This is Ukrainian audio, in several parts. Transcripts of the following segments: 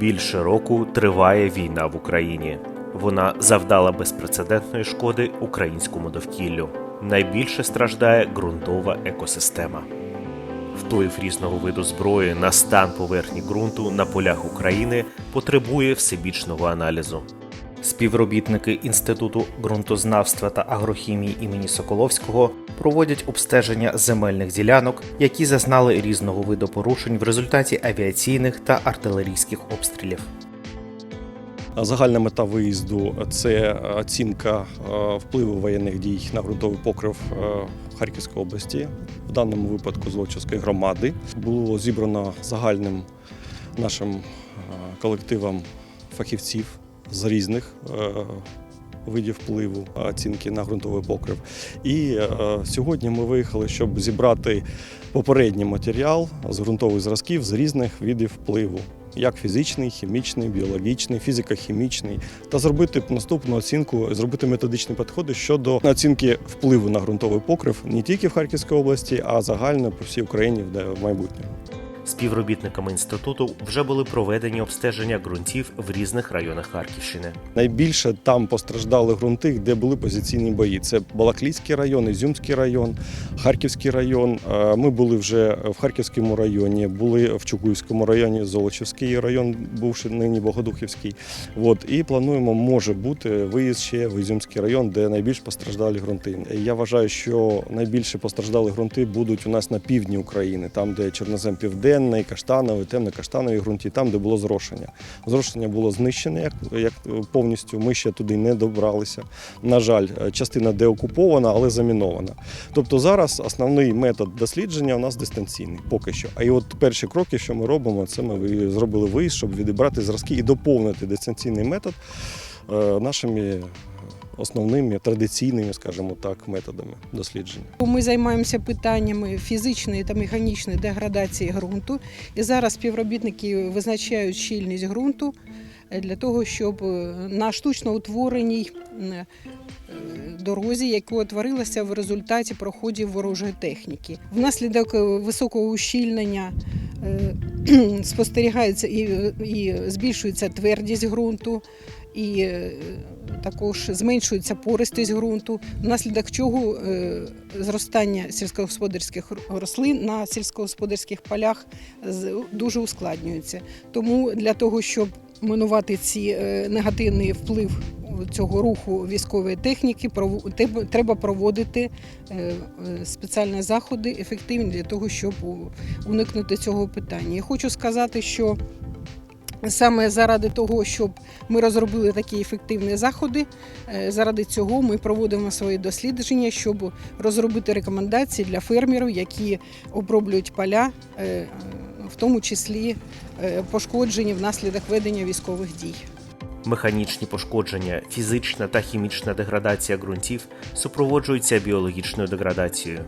Більше року триває війна в Україні. Вона завдала безпрецедентної шкоди українському довкіллю. Найбільше страждає ґрунтова екосистема. Вплив різного виду зброї на стан поверхні ґрунту на полях України потребує всебічного аналізу. Співробітники Інституту ґрунтознавства та агрохімії імені Соколовського проводять обстеження земельних ділянок, які зазнали різного виду порушень в результаті авіаційних та артилерійських обстрілів. Загальна мета виїзду це оцінка е, впливу воєнних дій на ґрунтовий покрив е, Харківської області, в даному випадку Золочівської громади. Було зібрано загальним нашим е, колективом фахівців з різних е, видів впливу оцінки на ґрунтовий покрив. І е, сьогодні ми виїхали, щоб зібрати попередній матеріал з ґрунтових зразків з різних видів впливу як фізичний, хімічний, біологічний, фізико-хімічний, та зробити наступну оцінку, зробити методичні підходи щодо оцінки впливу на ґрунтовий покрив не тільки в Харківській області, а загально по всій Україні в майбутньому. Співробітниками інституту вже були проведені обстеження ґрунтів в різних районах Харківщини. Найбільше там постраждали ґрунти, де були позиційні бої. Це Балаклійський район, Ізюмський район, Харківський район. Ми були вже в Харківському районі, були в Чугуївському районі, Золочівський район, бувши нині Богодухівський. От і плануємо, може бути виїзд ще в Ізюмський район, де найбільш постраждалі ґрунти. Я вважаю, що найбільше постраждалі ґрунти будуть у нас на півдні України, там, де чорнозем південний, каштановий, темно-каштанові ґрунті, там, де було зрошення. Зрошення було знищене як, як повністю. Ми ще туди не добралися. На жаль, частина деокупована, але замінована. Тобто зараз основний метод дослідження у нас дистанційний, поки що. А і от перші кроки, що ми робимо, це ми зробили виїзд, щоб відібрати зразки і доповнити дистанційний метод е, нашими основними традиційними, скажімо так, методами дослідження. Ми займаємося питаннями фізичної та механічної деградації ґрунту. І зараз співробітники визначають щільність ґрунту для того, щоб е, на штучно утвореній е, дорозі, яка утворилася в результаті проходів ворожої техніки. Внаслідок е, високого ущільнення спостерігається і, і збільшується твердість ґрунту. І е, також зменшується пористість ґрунту, внаслідок чого е, зростання сільськогосподарських рослин на сільськогосподарських полях дуже ускладнюється. Тому для того, щоб минувати ці е, негативний вплив цього руху військової техніки, треба проводити спеціальні заходи ефективні для того, щоб уникнути цього питання. Я хочу сказати, що Саме заради того, щоб ми розробили такі ефективні заходи, е, заради цього ми проводимо свої дослідження, щоб розробити рекомендації для фермерів, які оброблюють поля, е, в тому числі е, пошкоджені внаслідок ведення військових дій. Механічні пошкодження, фізична та хімічна деградація ґрунтів супроводжуються біологічною деградацією.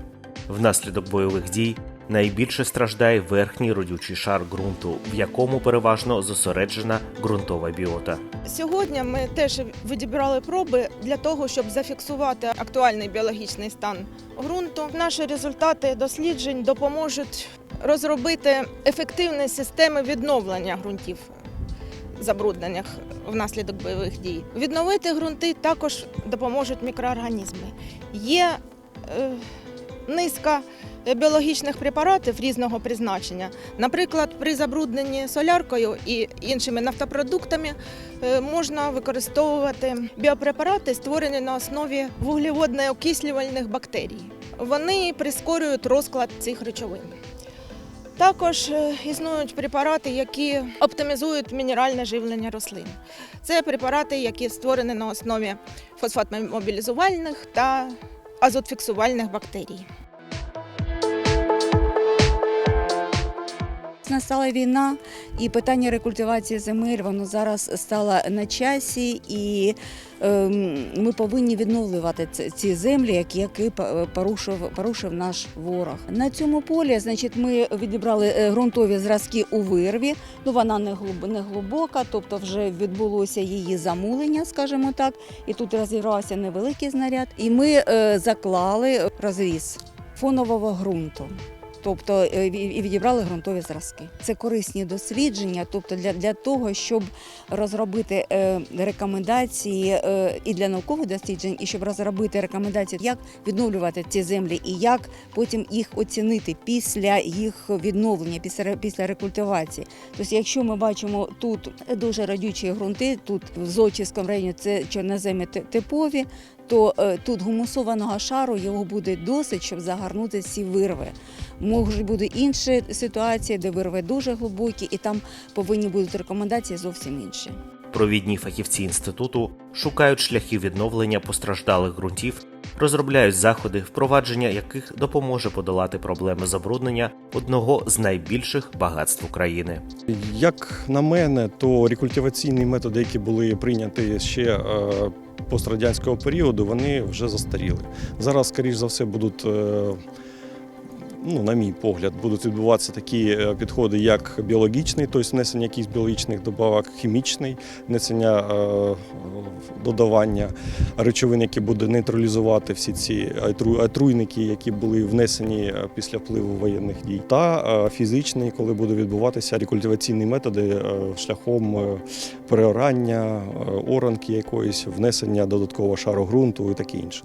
Внаслідок бойових дій найбільше страждає верхній родючий шар ґрунту, в якому переважно зосереджена ґрунтова біота. Сьогодні ми теж відібрали проби для того, щоб зафіксувати актуальний біологічний стан ґрунту. Наші результати досліджень допоможуть розробити ефективні системи відновлення ґрунтів забруднених внаслідок бойових дій. Відновити ґрунти також допоможуть мікроорганізми. Є е, низка біологічних препаратів різного призначення. Наприклад, при забрудненні соляркою і іншими нафтопродуктами е, можна використовувати біопрепарати, створені на основі вуглеводно-окислювальних бактерій. Вони прискорюють розклад цих речовин. Також е, існують препарати, які оптимізують мінеральне живлення рослин. Це препарати, які створені на основі фосфатмобілізувальних та азотфіксувальних бактерій. Настала війна, і питання рекультивації земель воно зараз стало на часі, і ем, ми повинні відновлювати ці землі, які, порушив, порушив наш ворог. На цьому полі, значить, ми відібрали е, ґрунтові зразки у вирві. Ну вона не глибока, тобто вже відбулося її замулення, скажімо так. І тут розірвався невеликий знаряд. І ми е, заклали розріз фонового ґрунту. Тобто е, і відібрали ґрунтові зразки. Це корисні дослідження, тобто для, для того, щоб розробити е, рекомендації е, і для наукових досліджень, і щоб розробити рекомендації, як відновлювати ці землі і як потім їх оцінити після їх відновлення, після, після рекультивації. Тобто, якщо ми бачимо тут дуже радючі ґрунти, тут в Золочівському районі це чорноземи типові, то е, тут гумусованого шару його буде досить, щоб загорнути ці вирви. Можуть бути інші ситуації, де вирви дуже глибокі, і там повинні бути рекомендації зовсім інші. Провідні фахівці інституту шукають шляхи відновлення постраждалих ґрунтів, розробляють заходи, впровадження яких допоможе подолати проблеми забруднення одного з найбільших багатств України. Як на мене, то рекультиваційні методи, які були прийняті ще е, пострадянського періоду, вони вже застаріли. Зараз, скоріш за все, будуть. Ну, на мій погляд, будуть відбуватися такі е, підходи, як біологічний, тобто внесення якихось біологічних добавок, хімічний, внесення е, додавання речовин, які будуть нейтралізувати всі ці отру- отруйники, які були внесені е, після впливу воєнних дій, та фізичний, коли будуть відбуватися рекультиваційні методи шляхом переорання, оранки якоїсь, внесення додаткового шару ґрунту і таке інше.